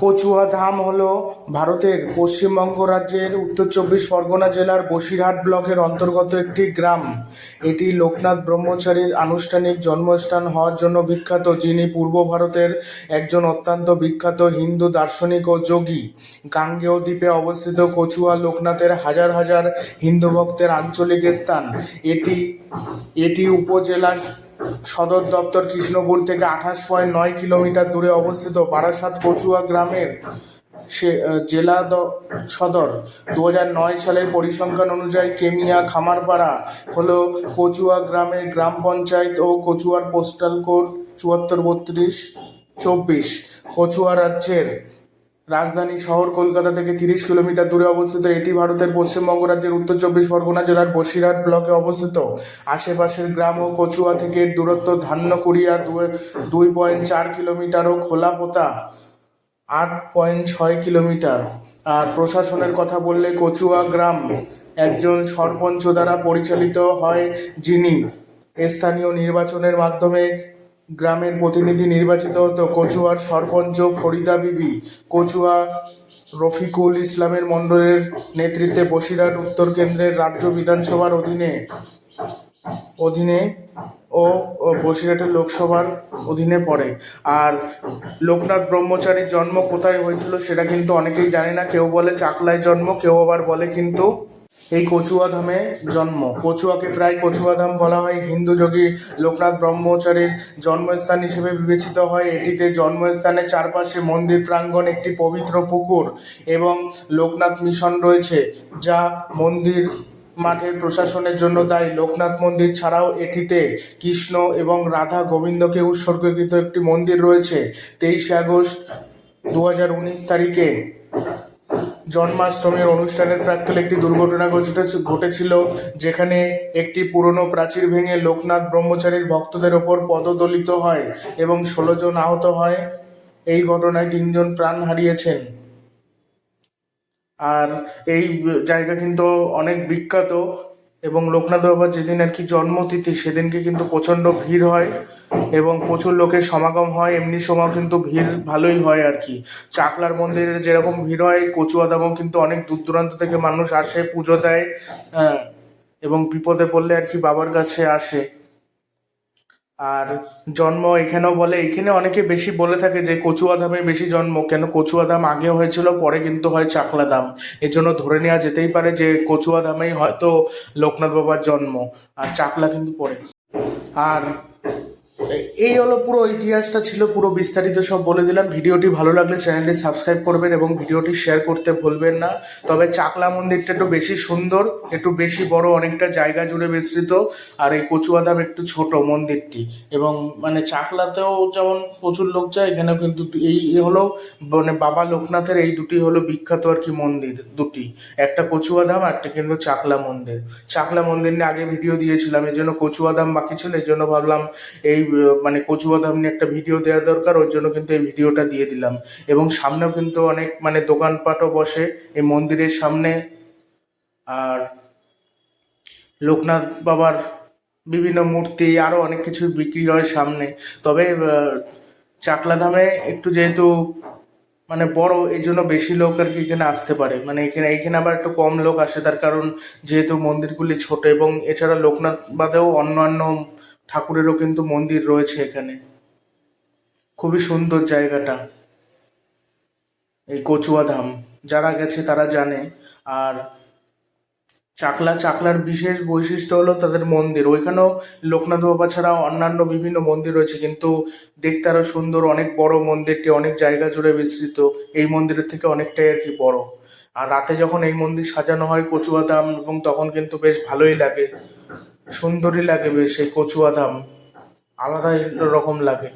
কচুয়া ধাম হল ভারতের পশ্চিমবঙ্গ রাজ্যের উত্তর চব্বিশ পরগনা জেলার বসিরহাট ব্লকের অন্তর্গত একটি গ্রাম। এটি লোকনাথ ব্রহ্মচারীর আনুষ্ঠানিক জন্মস্থান হওয়ার জন্য বিখ্যাত, যিনি পূর্ব ভারতের একজন অত্যন্ত বিখ্যাত হিন্দু দার্শনিক ও যোগী। গাঙ্গেয় দ্বীপে অবস্থিত কচুয়া লোকনাথের হাজার হাজার হিন্দু ভক্তের আঞ্চলিক স্থান। এটি এটি উপজেলা সদর দপ্তর কৃষ্ণপুর থেকে আঠাশ পয়েন্ট নয় কিলোমিটার দূরে অবস্থিত বারাসাত কচুয়া গ্রামের সে জেলা সদর। দু নয় সালের পরিসংখ্যান অনুযায়ী কেমিয়া খামারপাড়া হলো কচুয়া গ্রামের গ্রাম পঞ্চায়েত ও কচুয়ার পোস্টাল কোড চুয়াত্তর বত্রিশ চব্বিশ। কচুয়া রাজ্যের রাজধানী শহর কলকাতা থেকে তিরিশ কিলোমিটার দূরে অবস্থিত, এটি ভারতের পশ্চিমবঙ্গ রাজ্যের উত্তর চব্বিশ পরগনা জেলার বসিরহাট ব্লকে অবস্থিত। আশেপাশের গ্রাম ও কচুয়া থেকে দূরত্ব ধান্যকুড়িয়া দুই পয়েন্ট চার কিলোমিটার ও খোলাপোতা আট পয়েন্ট ছয় কিলোমিটার। আর প্রশাসনের কথা বললে কচুয়া গ্রাম একজন সরপঞ্চ দ্বারা পরিচালিত হয় যিনি। স্থানীয় নির্বাচনের মাধ্যমে গ্রামের প্রতিনিধি নির্বাচিত হতো। কচুয়ার সরপঞ্চ ফরিদা বিবি, কচুয়া রফিকুল ইসলামের মণ্ডলের নেতৃত্বে বসিরহাট উত্তর কেন্দ্রের রাজ্য বিধানসভার অধীনে অধীনে ও বসিরহাটের লোকসভার অধীনে পড়ে। আর লোকনাথ ব্রহ্মচারীর জন্ম কোথায় হয়েছিল সেটা কিন্তু অনেকেই জানে না। কেউ বলে চাকলায় জন্ম, কেউ আবার বলে কিন্তু এই কচুয়া ধামে জন্ম। কচুয়াকে প্রায় কচুয়া ধাম বলা হয়। হিন্দু যোগী লোকনাথ ব্রহ্মচারীর জন্মস্থান হিসেবে বিবেচিত হয়। এটিতে জন্মস্থানের চারপাশে মন্দির প্রাঙ্গণ, একটি পবিত্র পুকুর এবং লোকনাথ মিশন রয়েছে, যা মন্দির মাঠের প্রশাসনের জন্য দায়ী। লোকনাথ মন্দির ছাড়াও এটিতে কৃষ্ণ এবং রাধা গোবিন্দকে উৎসর্গীকৃত একটি মন্দির রয়েছে। তেইশে আগস্ট দু হাজার উনিশ তারিখে। জন্মাষ্টমীর অনুষ্ঠানের প্রাক্কালে একটি দুর্ঘটনা ঘটেছে- ঘটেছিল, যেখানে একটি পুরনো প্রাচীর ভেঙে লোকনাথ ব্রহ্মচারীর ভক্তদের ওপর পদদলিত হয় এবং ষোলো জন আহত হয়। এই ঘটনায় তিনজন প্রাণ হারিয়েছেন। আর এই জায়গা কিন্তু অনেক বিখ্যাত। এবং লোকনাথ বাবার যেদিন আর কি জন্মতিথি সেদিনকে কিন্তু প্রচণ্ড ভিড় হয় এবং প্রচুর লোকের সমাগম হয়। এমনি সময় কিন্তু ভিড় ভালোই হয় আর কি। চাকলার মন্দিরে যেরকম ভিড় হয় কচুয়া কচুয়াদামও কিন্তু অনেক দূর দূরান্ত থেকে মানুষ আসে পুজো দেয় হ্যাঁ, এবং বিপদে পড়লে আর কি বাবার কাছে আসে। আর জন্ম এখানেও বলে, এখানে অনেকে বেশি বলে থাকে যে কচুয়া ধামে বেশি জন্ম। কেন কচুয়া ধাম আগে হয়েছিল, পরে কিন্তু হয় চাকলা ধাম। এর জন্য ধরে নেওয়া যেতেই পারে যে কচুয়া ধামেই হয়তো লোকনাথ বাবার জন্ম, আর চাকলা কিন্তু পরে। আর এই হলো পুরো ইতিহাসটা ছিল পুরো বিস্তারিত সব বলে দিলাম। ভিডিওটি ভালো লাগলে চ্যানেলটি সাবস্ক্রাইব করবেন এবং ভিডিওটি শেয়ার করতে ভুলবেন না। তবে চাকলা মন্দিরটা একটু বেশি সুন্দর, একটু বেশি বড়, অনেকটা জায়গা জুড়ে বিস্তৃত। আর এই কচুয়াদাম একটু ছোট মন্দিরটি। এবং মানে চাকলাতেও যেমন প্রচুর লোক যায়, এখানেও কিন্তু এই হলো মানে বাবা লোকনাথের এই দুটি হলো বিখ্যাত আর কি মন্দির দুটি। একটা কচুয়াধাম একটা কিন্তু চাকলা মন্দির। চাকলা মন্দির নিয়ে আগে ভিডিও দিয়েছিলাম এই জন্য কচুয়াধাম বাকি ছিল এই জন্য ভাবলাম এই মানে কচুয়াধাম নিয়ে একটা ভিডিও দেওয়া দরকার ওই জন্য কিন্তু এই ভিডিওটা দিয়ে দিলাম। এবং সামনেও কিন্তু অনেক মানে দোকানপাটও বসে এই মন্দিরের সামনে। আর লোকনাথ বাবার বিভিন্ন মূর্তি আরও অনেক কিছু বিক্রি হয় সামনে। তবে আহ, চাকলা ধামে একটু যেহেতু মানে বড় এই জন্য বেশি লোক আর কি এখানে আসতে পারে। মানে এখানে এখানে আবার একটু কম লোক আসে তার কারণ যেহেতু মন্দিরগুলি ছোট এবং এছাড়া লোকনাথ বাদেও অন্যান্য ঠাকুরেরও কিন্তু মন্দির রয়েছে এখানে। খুবই সুন্দর জায়গাটা। এই কচুয়া ধাম, যারা গেছে তারা জানে। আর চাকলা, চাকলার বিশেষ বৈশিষ্ট্য হলো তাদের মন্দির। ওইখানেও লোকনাথ বাবা ছাড়া অন্যান্য বিভিন্ন মন্দির রয়েছে, কিন্তু দেখতে আরও সুন্দর, অনেক বড় মন্দিরটি, অনেক জায়গা জুড়ে বিস্তৃত। এই মন্দিরের থেকে অনেকটাই আর কি বড়। আর রাতে যখন এই মন্দির সাজানো হয় কচুয়া ধাম, এবং তখন কিন্তু বেশ ভালোই লাগে। সুন্দরই লাগে বেশ এই কচুয়া ধাম আলাদা রকম লাগে।